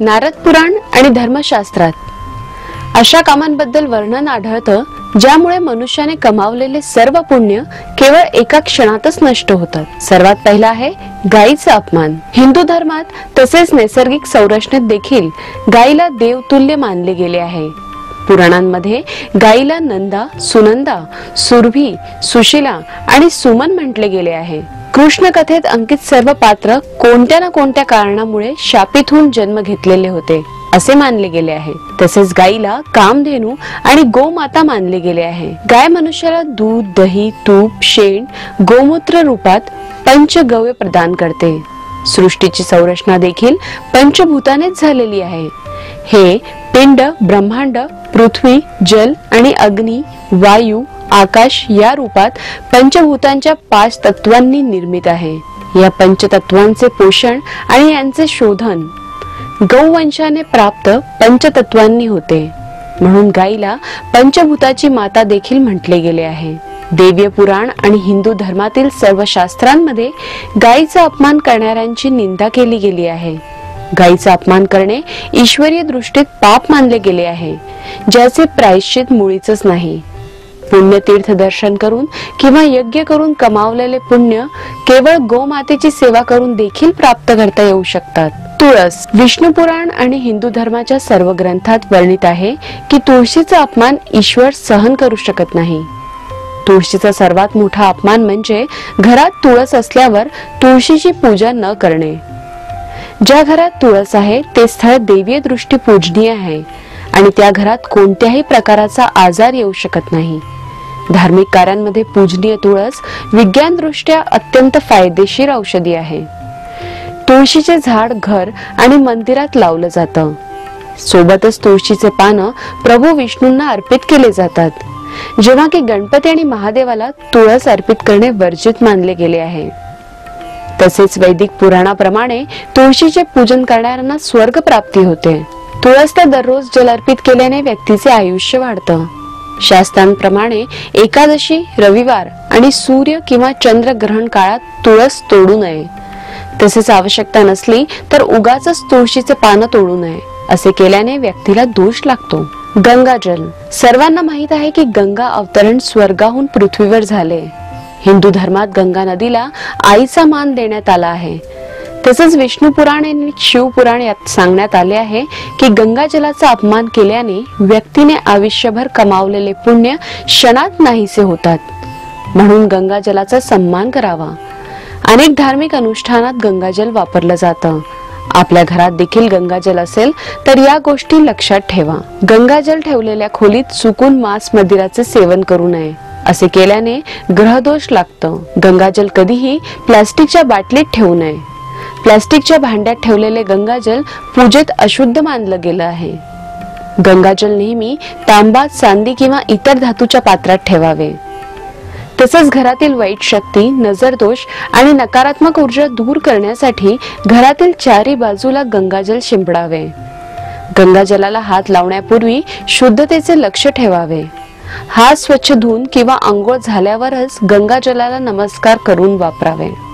नारद पुराण आणि धर्मशास्त्रात. अशा कामांबद्दल वर्णन आढळतं ज्यामुळे मनुष्याने कमावलेले सर्व पुण्य केवळ एका क्षणातच नष्ट होतात. सर्वात पहिला आहे गायीचा अपमान. हिंदू धर्मात तसेच नैसर्गिक संरचनेत देखील गायीला देवतुल्य मानले गेले आहे. पुराणांमध्ये गायीला नंदा सुनंदा सुरभी सुशिला आणि सुमन म्हटले गेले आहे. कृष्णकथेत अंकित सर्व पात्र कोणत्या ना कोणत्या कारणामुळे शापित होऊन जन्म घेतलेले होते असे मानले गेले आहे. तसेच गायीला कामधेनू आणि गोमाता मानले गेले आहे. गाय मनुष्याला दूध दही तूप शेण गोमूत्र रूपात पंचगव्य प्रदान करते. सृष्टीची संरचना देखील पंचभूतानेच झालेली आहे. हे पिंड ब्रह्मांड पृथ्वी जल आणि अग्नी वायू आकाश या रूपात पंचभूतांच्या पाच तत्वांनी निर्मित आहे. या पंचतत्वांचे पोषण आणि यांचे शोधन गौवंशाने प्राप्त पंचतत्वांनी होते. म्हणून गायीला पंचभूताची माता देखील म्हटले गेले आहे. देव्य पुराण आणि हिंदू धर्मातील सर्व शास्त्रांमध्ये गायीचा अपमान करणाऱ्यांची निंदा केली गेली आहे. गायीचा अपमान करणे ईश्वरीय दृष्टीत पाप मानले गेले आहे ज्याचे प्रायश्चित मुळीच नाही. पुण्यतीर्थ दर्शन करून किंवा यज्ञ करून कमावलेले पुण्य केवळ गोमातेची सेवा करून देखील प्राप्त करता येऊ शकतात. तुळस विष्णू पुराण आणि हिंदू धर्माच्या सर्व ग्रंथात वर्णित आहे की तुळशीचा अपमान ईश्वर सहन करू शकत नाही. तुळशीचा सर्वात मोठा अपमान म्हणजे घरात तुळस असल्यावर तुळशीची पूजा न करणे. ज्या घरात तुळस आहे ते स्थळ देवीय दृष्टी पूजनीय आहे आणि त्या घरात कोणत्याही प्रकाराचा आजार येऊ शकत नाही. धार्मिक कार्यांमध्ये पूजनीय तुळस विज्ञान दृष्ट्या अत्यंत फायदेशीर औषधी आहे. तुळशीचे झाड घर आणि मंदिरात लावलं जातं. सोबतच तुळशीचे पानं प्रभू विष्णूंना अर्पित केले जातात. जेव्हा की गणपती आणि महादेवाला तुळस अर्पित करणे वर्जित मानले गेले आहे. तसेच वैदिक पुराणाप्रमाणे तुळशीचे पूजन करणाऱ्यांना स्वर्ग प्राप्ती होते. तुळस तर दररोज जल अर्पित केल्याने व्यक्तीचे आयुष्य वाढतं. शास्त्रांप्रमाणे एकादशी रविवार आणि सूर्य किंवा चंद्र ग्रहण काळात तुळस तोडू नये. तसेच आवश्यकता नसली तर उगाच तुळशीचे पानं तोडू नये असे केल्याने व्यक्तीला दोष लागतो. गंगाजल सर्वांना माहीत आहे की गंगा अवतरण स्वर्गाहून पृथ्वीवर झाले. हिंदू धर्मात गंगा नदीला आईचा मान देण्यात आला आहे. तसंच विष्णू पुराण आणि शिवपुराण यात सांगण्यात आले आहे की गंगाजलाचा अपमान केल्याने व्यक्तीने आयुष्यभर कमावलेले पुण्य क्षणात नाहीसे होतात. म्हणून गंगाजलाचा सन्मान करावा. अनेक धार्मिक अनुष्ठानात गंगाजल वापरलं जातं. आपल्या घरात देखील गंगाजल असेल तर या गोष्टी लक्षात ठेवा. गंगाजल ठेवलेल्या खोलीत चुकून मांस मदिराचे सेवन करू नये. असे केल्याने ग्रहदोष लागतं. गंगाजल कधीही प्लास्टिकच्या बाटलीत ठेवू नये. प्लास्टिकच्या भांड्यात ठेवलेले गंगाजल पूजेत अशुद्ध मानलं गेलं आहे. गंगाजल नेहमी तांबा चांदी किंवा इतर धातूच्या पात्रात ठेवावे. तसंच घरातील वाईट शक्ती नजरदोष आणि नकारात्मक ऊर्जा दूर करण्यासाठी घरातील चारी बाजूला गंगाजल शिंपडावे. गंगाजलाला हात लावण्यापूर्वी शुद्धतेचे लक्ष ठेवावे. हात स्वच्छ धुवून किंवा आंघोळ झाल्यावरच गंगाजलाला नमस्कार करून वापरावे.